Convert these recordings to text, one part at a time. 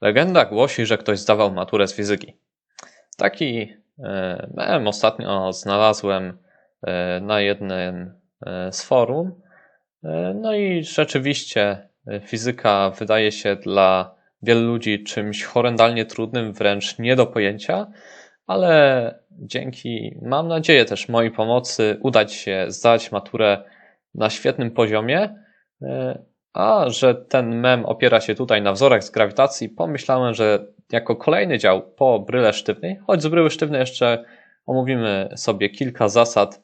Legenda głosi, że ktoś zdawał maturę z fizyki. Taki e, mem ostatnio znalazłem e, na jednym e, z forum. No i rzeczywiście fizyka wydaje się dla wielu ludzi czymś horrendalnie trudnym, wręcz nie do pojęcia, ale dzięki, mam nadzieję, też mojej pomocy udać się zdać maturę na świetnym poziomie. A że ten mem opiera się tutaj na wzorach z grawitacji, pomyślałem, że jako kolejny dział po bryle sztywnej, choć z bryły sztywnej jeszcze omówimy sobie kilka zasad,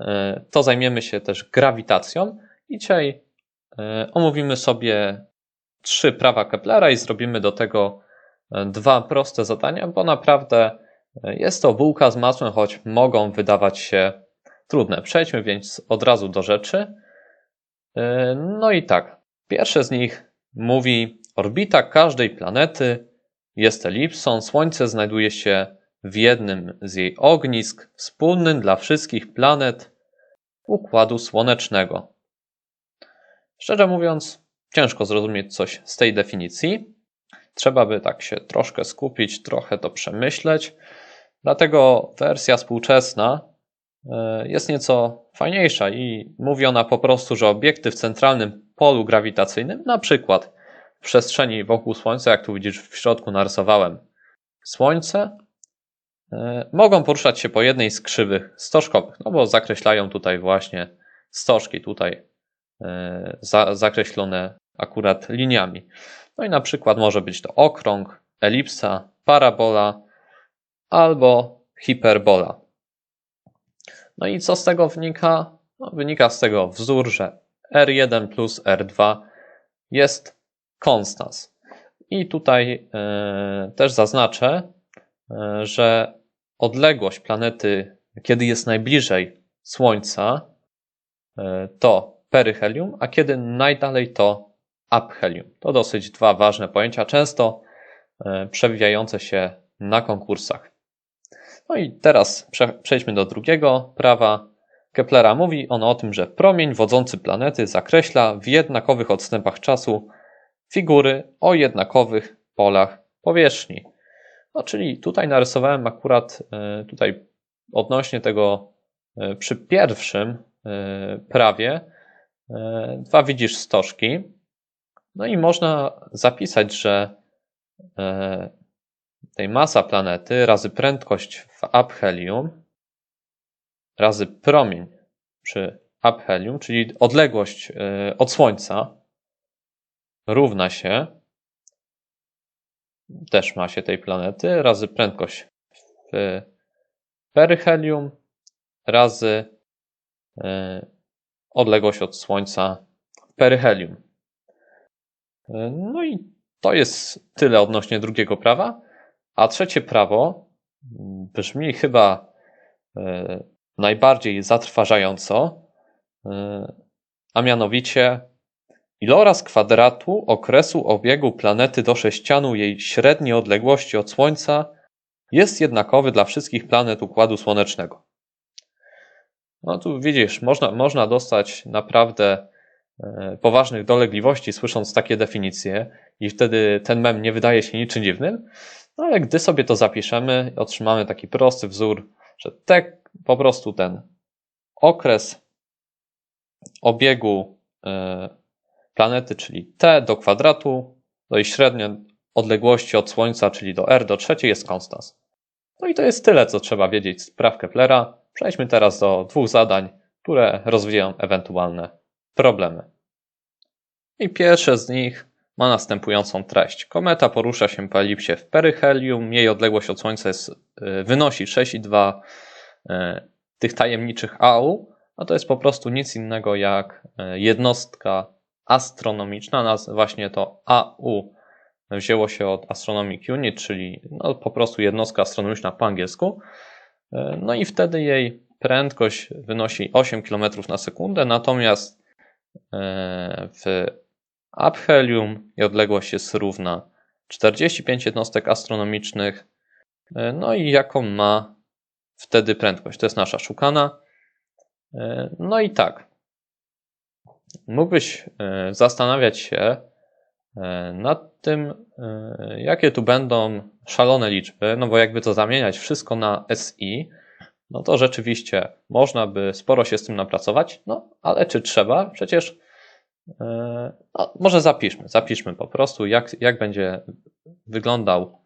e, to zajmiemy się też grawitacją i dzisiaj e, omówimy sobie trzy prawa Keplera i zrobimy do tego e, dwa proste zadania, bo naprawdę jest to bułka z masłem, choć mogą wydawać się trudne. Przejdźmy więc od razu do rzeczy. No i tak, Pierwsze z nich mówi: Orbita każdej planety jest elipsą, Słońce znajduje się w jednym z jej ognisk, wspólnym dla wszystkich planet układu słonecznego. Szczerze mówiąc, ciężko zrozumieć coś z tej definicji. Trzeba by tak się troszkę skupić, trochę to przemyśleć. Dlatego wersja współczesna e, jest nieco fajniejsza i mówi ona po prostu, że obiekty w centralnym polu grawitacyjnym, na przykład w przestrzeni wokół Słońca, jak tu widzisz w środku narysowałem Słońce, e, mogą poruszać się po jednej z krzywych stożkowych, no bo zakreślają tutaj właśnie stożki, tutaj e, zakreślone akurat liniami. No i na przykład może być to okrąg, elipsa, parabola albo hiperbola. No i co z tego wynika? No, wynika z tego wzór, że R1 plus R2 jest konstans. I tutaj e, też zaznaczę, e, że odległość planety, kiedy jest najbliżej Słońca, e, to peryhelium, a kiedy najdalej to aphelium. To dosyć dwa ważne pojęcia, często przewijające się na konkursach. No i teraz przejdźmy do drugiego prawa. Keplera mówi on o tym, że promień wodzący planety zakreśla w jednakowych odstępach czasu figury o jednakowych polach powierzchni. No, czyli tutaj narysowałem akurat e, tutaj odnośnie tego e, przy pierwszym e, prawie dwa widzisz stożki. No i można zapisać, że tej masa planety razy prędkość w aphelium razy promień przy aphelium, czyli odległość e, od Słońca równa się też masie tej planety razy prędkość w peryhelium razy e, odległość od Słońca w peryhelium. E, no i to jest tyle odnośnie drugiego prawa. A trzecie prawo brzmi chyba najbardziej zatrważająco, y, a mianowicie iloraz kwadratu okresu obiegu planety do sześcianu jej średniej odległości od Słońca jest jednakowy dla wszystkich planet Układu Słonecznego. No tu widzisz, można, można dostać naprawdę y, poważnych dolegliwości słysząc takie definicje i wtedy ten mem nie wydaje się niczym dziwnym, no ale gdy sobie to zapiszemy, otrzymamy taki prosty wzór, że te po prostu ten okres obiegu e, planety, czyli t do kwadratu, do jej średniej odległości od Słońca, czyli do r do trzeciej jest konstans. No i to jest tyle, co trzeba wiedzieć z praw Keplera. Przejdźmy teraz do dwóch zadań, które rozwijają ewentualne problemy. I pierwsze z nich ma następującą treść. Kometa porusza się po elipsie w peryhelium, jej odległość od Słońca jest, e, wynosi 6,2 E, tych tajemniczych AU, no to jest po prostu nic innego jak e, jednostka astronomiczna, właśnie to AU wzięło się od Astronomic Unit, czyli no po prostu jednostka astronomiczna po angielsku. E, no i wtedy jej prędkość wynosi 8 km na sekundę, natomiast w aphelium jej odległość jest równa 45 jednostek astronomicznych. No i jaką ma wtedy prędkość. To jest nasza szukana. E, no i tak. Mógłbyś e, zastanawiać się, e, nad tym, jakie tu będą szalone liczby, no bo jakby to zamieniać wszystko na SI, no to rzeczywiście można by sporo się z tym napracować, no ale czy trzeba? Przecież no, może zapiszmy, zapiszmy po prostu, jak, jak będzie wyglądał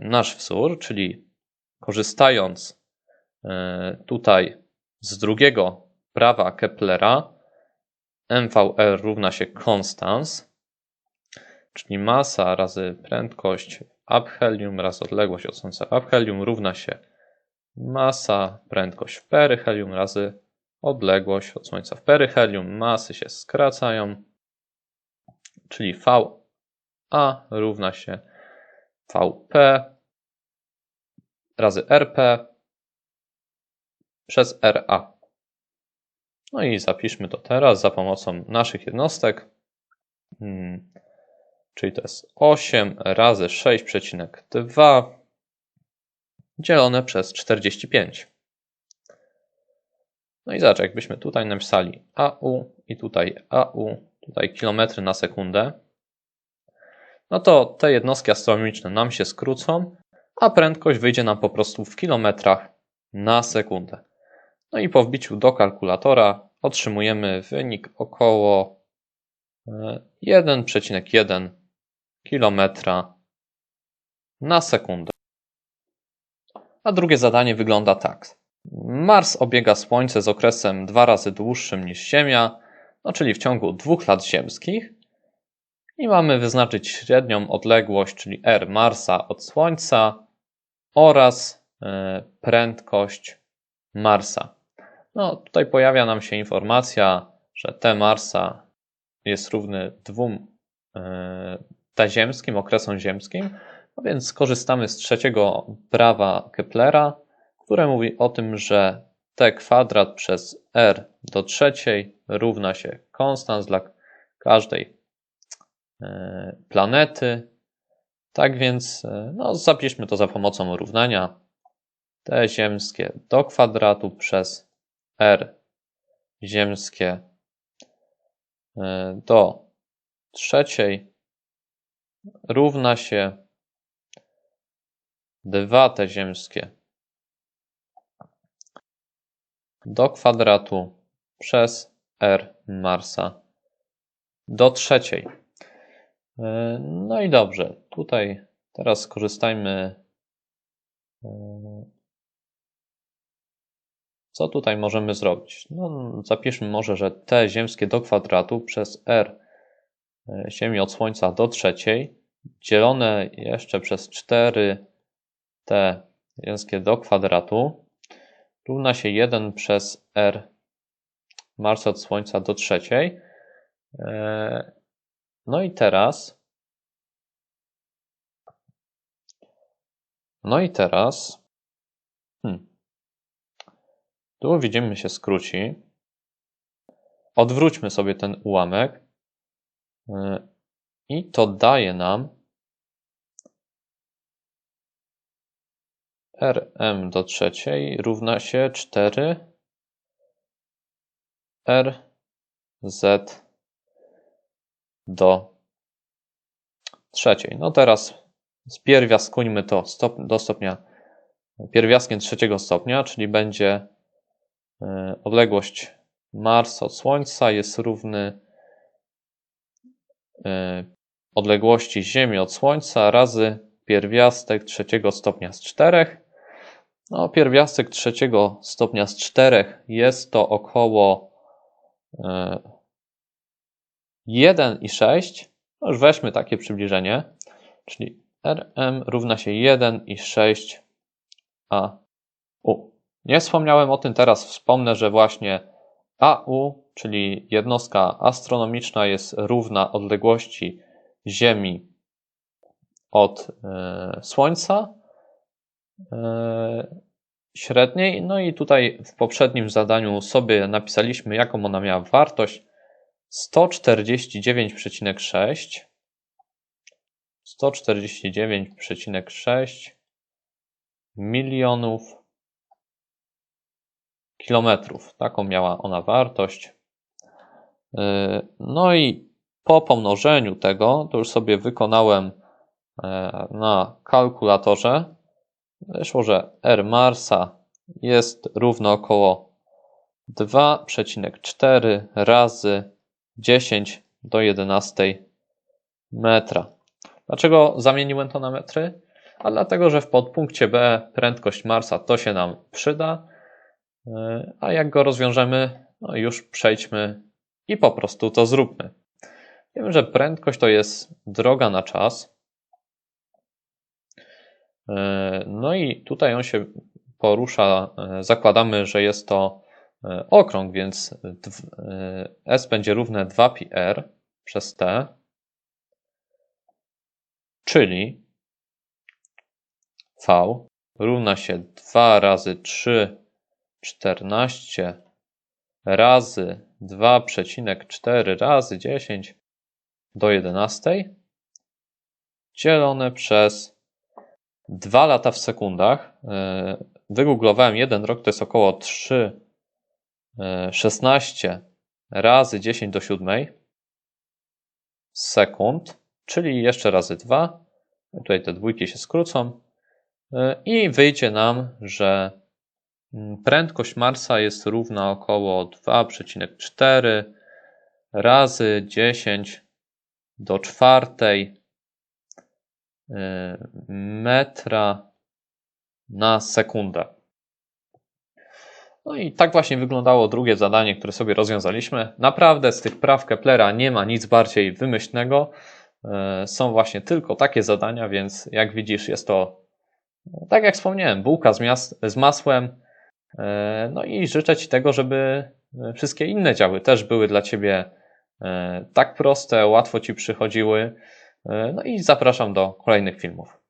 nasz wzór, czyli korzystając tutaj z drugiego prawa Keplera, MVR równa się constans, czyli masa razy prędkość aphelium razy odległość od Słońca aphelium równa się masa, prędkość w peryhelium razy odległość od Słońca w peryhelium. Masy się skracają, czyli VA równa się VP razy RP przez RA. No i zapiszmy to teraz za pomocą naszych jednostek. Hmm. Czyli to jest 8 razy 6,2 dzielone przez 45. No i zobacz, jakbyśmy tutaj napisali AU i tutaj AU, tutaj kilometry na sekundę, no to te jednostki astronomiczne nam się skrócą, a prędkość wyjdzie nam po prostu w kilometrach na sekundę. No i po wbiciu do kalkulatora otrzymujemy wynik około 1,1 e, km na sekundę. A drugie zadanie wygląda tak. Mars obiega Słońce z okresem dwa razy dłuższym niż Ziemia, no czyli w ciągu dwóch lat ziemskich. I mamy wyznaczyć średnią odległość, czyli R Marsa od Słońca oraz e, prędkość Marsa. No, tutaj pojawia nam się informacja, że T Marsa jest równy dwóm e, T ziemskim, okresom ziemskim, no więc skorzystamy z trzeciego prawa Keplera, które mówi o tym, że T kwadrat przez R do trzeciej równa się konstans dla każdej e, planety. Tak więc e, no, zapiszmy to za pomocą równania T ziemskie do kwadratu przez R ziemskie e, do trzeciej równa się 2 t ziemskie do kwadratu przez R Marsa do trzeciej. E, no i dobrze, tutaj teraz skorzystajmy e, co tutaj możemy zrobić? No, zapiszmy może, że t ziemskie do kwadratu przez r e, Ziemi od Słońca do trzeciej dzielone jeszcze przez 4 t ziemskie do kwadratu równa się 1 przez r Marsa od Słońca do trzeciej. E, no i teraz no i teraz hmm, tu widzimy się skróci. Odwróćmy sobie ten ułamek y, i to daje nam Rm do trzeciej równa się 4 Rz do trzeciej. No teraz spierwiaskuńmy to stop, do stopnia pierwiastkiem trzeciego stopnia, czyli będzie E, odległość Marsa od Słońca jest równy e, odległości Ziemi od Słońca razy pierwiastek trzeciego stopnia z czterech. No, pierwiastek trzeciego stopnia z czterech jest to około 1,6. E, no już weźmy takie przybliżenie, czyli Rm równa się 1,6 a u. Nie wspomniałem o tym, teraz wspomnę, że właśnie AU, czyli jednostka astronomiczna, jest równa odległości Ziemi od e, Słońca e, średniej. No i tutaj w poprzednim zadaniu sobie napisaliśmy, jaką ona miała wartość 149,6 149,6 milionów kilometrów. Taką miała ona wartość. Y, no i po pomnożeniu tego, to już sobie wykonałem e, na kalkulatorze, wyszło, że R Marsa jest równo około 2,4 razy 10 do 11 metra. Dlaczego zamieniłem to na metry? A dlatego, że w podpunkcie B prędkość Marsa to się nam przyda, a jak go rozwiążemy, no już przejdźmy i po prostu to zróbmy. Wiemy, że prędkość to jest droga na czas. No i tutaj on się porusza, zakładamy, że jest to okrąg, więc S będzie równe 2πr przez T, czyli V równa się 2 razy 3 14 razy 2,4 razy 10 do 11 dzielone przez 2 lata w sekundach. E, wygooglowałem jeden rok, to jest około 3, 16 e, razy 10 do 7 sekund, czyli jeszcze razy 2. Tutaj te dwójki się skrócą. E, I wyjdzie nam, że mm, prędkość Marsa jest równa około 2,4 razy 10 do czwartej e, metra na sekundę. No i tak właśnie wyglądało drugie zadanie, które sobie rozwiązaliśmy. Naprawdę z tych praw Keplera nie ma nic bardziej wymyślnego. E, są właśnie tylko takie zadania, więc jak widzisz, jest to, tak jak wspomniałem, bułka z, miast, z masłem. E, no i życzę Ci tego, żeby wszystkie inne działy też były dla Ciebie e, tak proste, łatwo Ci przychodziły. No i zapraszam do kolejnych filmów.